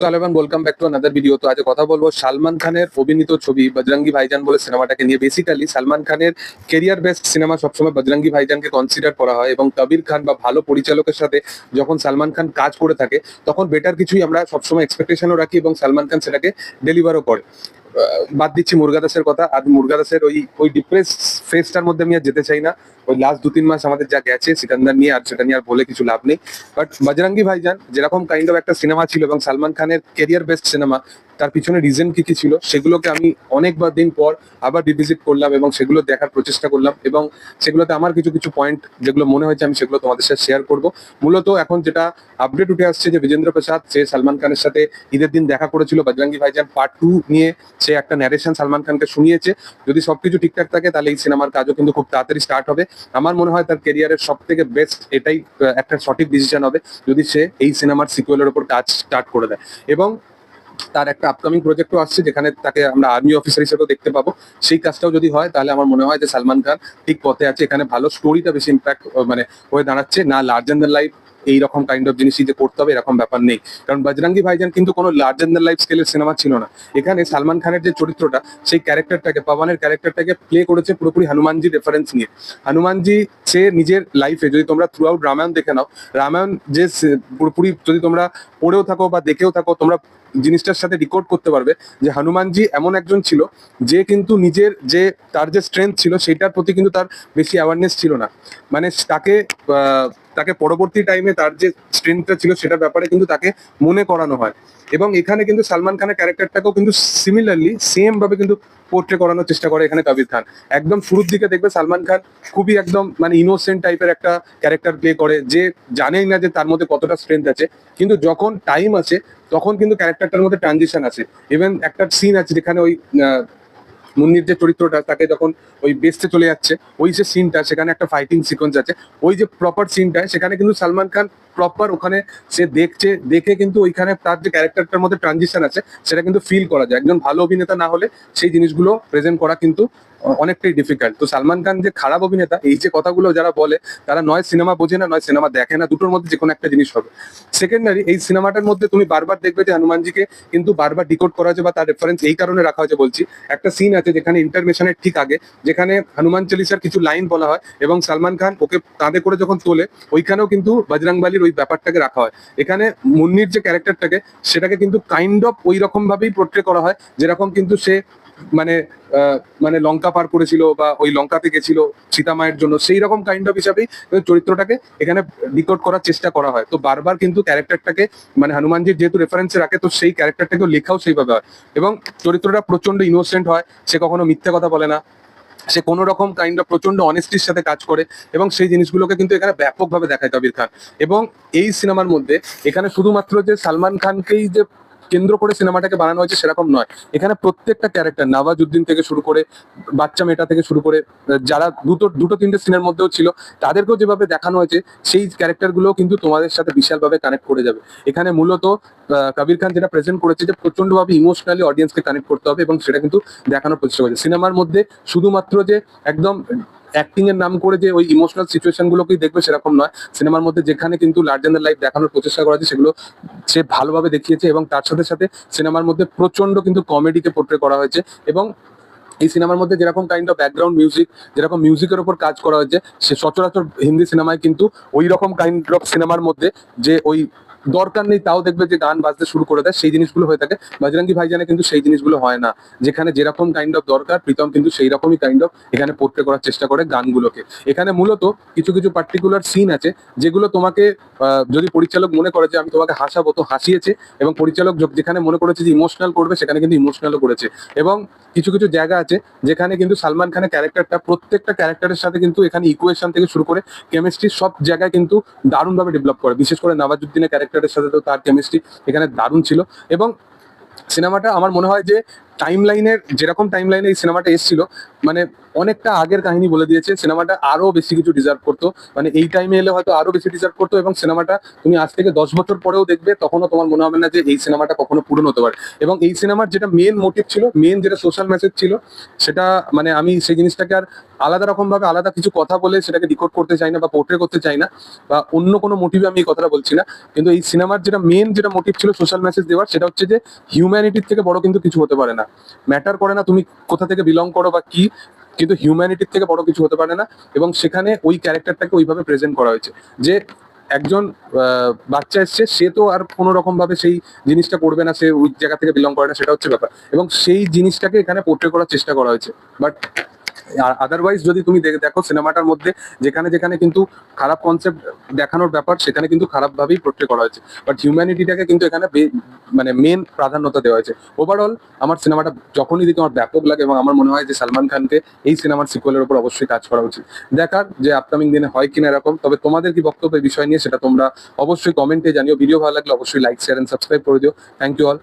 আলেমান welcome back to another video তো আজ কথা বলব সালমান খানের অভিনীত ছবি, বজরঙ্গি ভাইজান বলে সিনেমাটাকে নিয়ে। বেসিক্যালি সালমান খানের কেরিয়ার বেস্ট সিনেমা সবসময় বজরঙ্গি ভাইজানকে কনসিডার করা হয় এবং কবির খান বা ভালো পরিচালকের সাথে যখন সালমান খান কাজ করে থাকে, তখন বেটার কিছুই আমরা সবসময় এক্সপেকটেশনও রাখি এবং সালমান খান সেটাকে ডেলিভারও করে। বাদ দিচ্ছি মুরগা দাসের কথা। আর মুরগা দাসের ওই ওই ডিপ্রেস ফেসটার মধ্যে আমি আর যেতে চাই না। ওই লাস্ট দু তিন মাস আমাদের যা গেছে, সিকান্দার নিয়ে আর সেটা নিয়ে আর বলে কিছু লাভ নেই। বাট বজরঙ্গি ভাইজান, যেরকম কাইন্ড অফ একটা সিনেমা ছিল এবং সালমান খানের কেরিয়ার বেস্ট সিনেমা তার পিছনে রিজন কি কি ছিল, সেগুলোকে আমি অনেকবার দিন পর আবার রিভিজিট করলাম এবং সেগুলো দেখার প্রচেষ্টা করলাম এবং সেগুলোতে আমার কিছু কিছু পয়েন্ট যেগুলো মনে হয়েছে আমি সেগুলো তোমাদের সাথে শেয়ার করব। মূলত এখন যেটা আপডেট উঠে আসছে যে বিজেন্দ্র প্রসাদ, সে সালমান খানের সাথে ঈদের দিন দেখা করেছিল, বজরঙ্গি ভাইজান পার্ট টু নিয়ে সে একটা ন্যারেশন সালমান খানকে শুনিয়েছে। যদি সবকিছু ঠিকঠাক থাকে, তাহলে এই সিনেমার কাজও কিন্তু খুব তাড়াতাড়ি স্টার্ট হবে। আমার মনে হয় তার কেরিয়ারের সব থেকে বেস্ট এটাই একটা সঠিক ডিসিশন হবে, যদি সে এই সিনেমার সিকুয়েলের উপর কাজ স্টার্ট করে দেয়। এবং তার একটা আপকামিং প্রজেক্টও আসছে যেখানে তাকে আমরা আর্মি অফিসার হিসেবেও দেখতে পাবো। সেই কাজটাও যদি হয়, তাহলে আমার মনে হয় যে সালমান খান ঠিক পথে আছে। এখানে ভালো স্টোরিটা বেশি ইম্প্যাক্ট মানে হয়ে দাঁড়াচ্ছে। না লার্জেন দ্য লাইফ এইরকম কাইন্ড অফ জিনিসই যে করতে হবে, এরকম ব্যাপার নেই। কারণ বজরঙ্গি ভাইজান কিন্তু কোনো লার্জেন দ্য লাইফ স্কেলের সিনেমা ছিল না। এখানে সালমান খানের যে চরিত্রটা, সেই ক্যারেক্টারটাকে পাওয়ানের ক্যারেক্টারটাকে প্লে করেছে পুরোপুরি হনুমানজি রেফারেন্স নিয়ে। হনুমানজি, সে নিজের লাইফে যদি তোমরা থ্রু আউট রামায়ণ দেখে নাও, রামায়ণ যে পুরোপুরি যদি তোমরা পড়েও থাকো বা দেখেও থাকো, তোমরা জিনিসটার সাথে রেকর্ড করতে পারবে যে হনুমানজি এমন একজন ছিল যে কিন্তু নিজের যে, তার যে স্ট্রেংথ ছিল সেটার প্রতি কিন্তু তার বেশি অ্যাওয়ারনেস ছিল না। মানে তাকে তাকে পরবর্তী টাইমে তার যে স্ট্রেংথটা ছিল সেটার ব্যাপারে কিন্তু তাকে মনে করানো হয়। এবং এখানে কিন্তু সালমান খানের ক্যারেক্টারটাকেও কিন্তু সিমিলারলি সেম ভাবে কিন্তু পোর্ট্রে করানোর চেষ্টা করে এখানে কাবির খান। একদম শুরুর দিকে দেখবে সালমান খান খুবই একদম মানে ইনোসেন্ট টাইপের একটা ক্যারেক্টার প্লে করে, যে জানেই না যে তার মধ্যে কতটা স্ট্রেংথ আছে, কিন্তু যখন টাইম আছে, তখন কিন্তু ক্যারেক্টারটার মধ্যে ট্রানজিশন আছে। ইভেন একটা সিন আছে যেখানে ওই মুন্নির যে চরিত্রটা, তাকে যখন ওই বেসতে চলে যাচ্ছে, ওই যে সিনটা সেখানে একটা ফাইটিং সিকোয়েন্স আছে, ওই যে প্রপার সিনটা সেখানে কিন্তু সালমান খান প্রপার ওখানে সে দেখছে, দেখে কিন্তু ওইখানে তার যে ক্যারেক্টারটার মধ্যে ট্রানজিশন আছে, সেটা কিন্তু ফিল করা যায়। একজন ভালো অভিনেতা না হলে সেই জিনিসগুলো প্রেজেন্ট করা কিন্তু অনেকটাই ডিফিকাল্ট তো সালমান খান যে খারাপ অভিনেতা, এই যে কথাগুলো যারা বলে, তারা নয় সিনেমা বোঝে না, নয় সিনেমা দেখে না, দুটোর মধ্যে যে কোনো একটা জিনিস হবে। সেকেন্ডারি এই সিনেমাটার মধ্যে তুমি বারবার দেখবে যে হনুমানজিকে কিন্তু বারবার ডিকোড করা হয়েছে বা তার রেফারেন্স এই কারণে রাখা হয়েছে বলছি। একটা সিন আছে যেখানে ইন্টারমেশনের ঠিক আগে, যেখানে হনুমান চালিসার কিছু লাইন বলা হয় এবং সালমান খান ওকে কাঁধে করে যখন তোলে, ওইখানেও কিন্তু বজরংবালির ওই ব্যাপারটাকে রাখা হয়। এখানে মুন্নির যে ক্যারেক্টারটাকে সেটাকে কিন্তু কাইন্ড অফ ওই রকম ভাবেই পোর্ট্রে করা হয়, যেরকম কিন্তু সে মানে মানে লঙ্কা পার করেছিল বা ওই লঙ্কাতে গেছিল সীতা মায়ের জন্য, সেই রকম কাইন্ড অফ হিসাবেই চরিত্রটাকে এখানে ডিকোড করার চেষ্টা করা হয়। তো বারবার কিন্তু ক্যারেক্টারটাকে মানে হনুমানজির যেহেতু রেফারেন্সে রাখে, তো সেই ক্যারেক্টারটাকেও লেখাও সেইভাবে হয়। এবং চরিত্রটা প্রচণ্ড ইনোসেন্ট হয়, সে কখনো মিথ্যে কথা বলে না। সে কোনো রকম কাইন্ড অফ প্রচণ্ড অনেস্টির সাথে কাজ করে এবং সেই জিনিসগুলোকে কিন্তু এখানে ব্যাপকভাবে দেখায় কবির খান। এবং এই সিনেমার মধ্যে এখানে শুধুমাত্র যে সালমান খানকেই যে কেন্দ্র করে সিনেমাটাকে বানানো হয়েছে সেরকম নয়। এখানে প্রত্যেকটা ক্যারেক্টার নওয়াজুদ্দিন থেকে শুরু করে বাচ্চা মেয়েটা থেকে শুরু করে যারা দুটো দুটো, তিনটে সিনের মধ্যেও ছিল, তাদেরকেও যেভাবে দেখানো হয়েছে, সেই ক্যারেক্টারগুলো কিন্তু তোমাদের সাথে বিশালভাবে কানেক্ট করে যাবে। এখানে মূলত কবির খান যেটা প্রেজেন্ট করেছে যে প্রচন্ডভাবে ইমোশনালি অডিয়েন্সকে কানেক্ট করতে হবে এবং সেটা কিন্তু দেখানোর চেষ্টা করেছে। সিনেমার মধ্যে শুধুমাত্র যে একদম অ্যাক্টিং এর নাম করে যে ওই ইমোশনাল সিচুয়েশন গুলোকেই দেখবে সেরকম নয়। সিনেমার মধ্যে যেখানে কিন্তু লার্জেন লাইফ দেখানোর প্রচেষ্টা করা হয়েছে সেগুলো সে ভালোভাবে দেখিয়েছে এবং তার সাথে সাথে সিনেমার মধ্যে প্রচণ্ড কিন্তু কমেডিকে পোর্ট্রে করা হয়েছে এবং এই সিনেমার মধ্যে যেরকম কাইন্ড অফ ব্যাকগ্রাউন্ড মিউজিক যেরকম মিউজিকের উপর কাজ করা হয়েছে, সে সচরাচর হিন্দি সিনেমায় কিন্তু ওই রকম কাইন্ড অফ সিনেমার মধ্যে যে ওই দরকার নেই, তাও দেখবে যে গান বাজতে শুরু করে দেয়, সেই জিনিসগুলো হয়ে থাকে। বজরঙ্গি ভাইজানে কিন্তু সেই জিনিসগুলো হয় না, যেখানে যেরকম কাইন্ড অফ দরকার, প্রীতম কিন্তু সেই রকমই কাইন্ড অফ এখানে পোর্ট্রে করার চেষ্টা করে গানগুলোকে। এখানে মূলত কিছু কিছু পার্টিকুলার সিন আছে, যেগুলো তোমাকে যদি পরিচালক মনে করে যে আমি তোমাকে হাসাবো, তো হাসিয়েছে এবং পরিচালক যেখানে মনে করেছে যে ইমোশনাল করবে, সেখানে কিন্তু ইমোশনালও করেছে। এবং কিছু কিছু জায়গা আছে, যেখানে কিন্তু সালমান খানের ক্যারেক্টারটা প্রত্যেকটা ক্যারেক্টারের সাথে কিন্তু এখানে ইকুয়েশন থেকে শুরু করে কেমিস্ট্রি সব জায়গায় কিন্তু দারুণভাবে ডেভেলপ করে। বিশেষ করে নওয়াজুদ্দিনের ক্যারেক্টারের সাথে তো তার কেমিস্ট্রি এখানে দারুণ ছিল। এবং সিনেমাটা আমার মনে হয় যে টাইম লাইনের যেরকম টাইম লাইনে এই সিনেমাটা এসেছিল মানে অনেকটা আগের কাহিনী বলে দিয়েছে সিনেমাটা আরও বেশি কিছু ডিজার্ভ করতো। মানে এই টাইমে এলে হয়তো আরও বেশি ডিজার্ভ করতো এবং সিনেমাটা তুমি আজ থেকে দশ বছর পরেও দেখবে, তখনও তোমার মনে হবে না যে এই সিনেমাটা কখনো পূরণ হতে পারে। এবং এই সিনেমার যেটা মেন মোটিভ ছিল মেন যেটা সোশ্যাল মেসেজ ছিল, সেটা মানে আমি সেই জিনিসটাকে আর আলাদা রকম ভাবে আলাদা কিছু কথা বলে সেটাকে ডিকোড করতে চাই না বা পোর্ট্রে করতে চাই না, বা অন্য কোনো মোটিভে আমি এই কথাটা বলছি না। কিন্তু এই সিনেমার যেটা মেন যেটা মোটিভ ছিল সোশ্যাল মেসেজ দেওয়ার, সেটা হচ্ছে যে হিউম্যানিটির থেকে বড় কিন্তু কিছু হতে পারে না। ম্যাটার করে না তুমি কোথা থেকে বিলং করো বা কি, কিন্তু হিউম্যানিটির থেকে বড় কিছু হতে পারে না। এবং সেখানে ওই ক্যারেক্টারটাকে ওইভাবে প্রেজেন্ট করা হয়েছে যে একজন বাচ্চা এসছে, সে তো আর কোনো রকম ভাবে সেই জিনিসটা করবে না, সে ওই জায়গা থেকে বিলং করে না, সেটা হচ্ছে ব্যাপার। এবং সেই জিনিসটাকে এখানে পোর্ট্রে করার চেষ্টা করা হয়েছে। বাট আদারওয়াইজ যদি তুমি দেখে- সিনেমাটার মধ্যে, যেখানে যেখানে কিন্তু খারাপ কনসেপ্ট দেখানোর ব্যাপার, সেখানে কিন্তু খারাপ ভাবেই পোর্ট্রে করা হয়েছে। বাট হিউম্যানিটিটাকে কিন্তু এখানে মানে মেন প্রাধান্যতা দেওয়া হয়েছে। ওভারঅল আমার সিনেমাটা যখনই দেখি আমার ব্যাপক লাগে এবং আমার মনে হয় যে সালমান খানকে এই সিনেমার সিকুয়েলের উপর অবশ্যই কাজ করা উচিত। দেখার যে আপকামিং দিনে হয় কিনা এরকম, তবে তোমাদের কি বক্তব্য বিষয় নিয়ে সেটা তোমরা অবশ্যই কমেন্টে জানিও। ভিডিও ভালো লাগলে অবশ্যই লাইক শেয়ার এন্ড সাবস্ক্রাইব করে দিও। Thank you all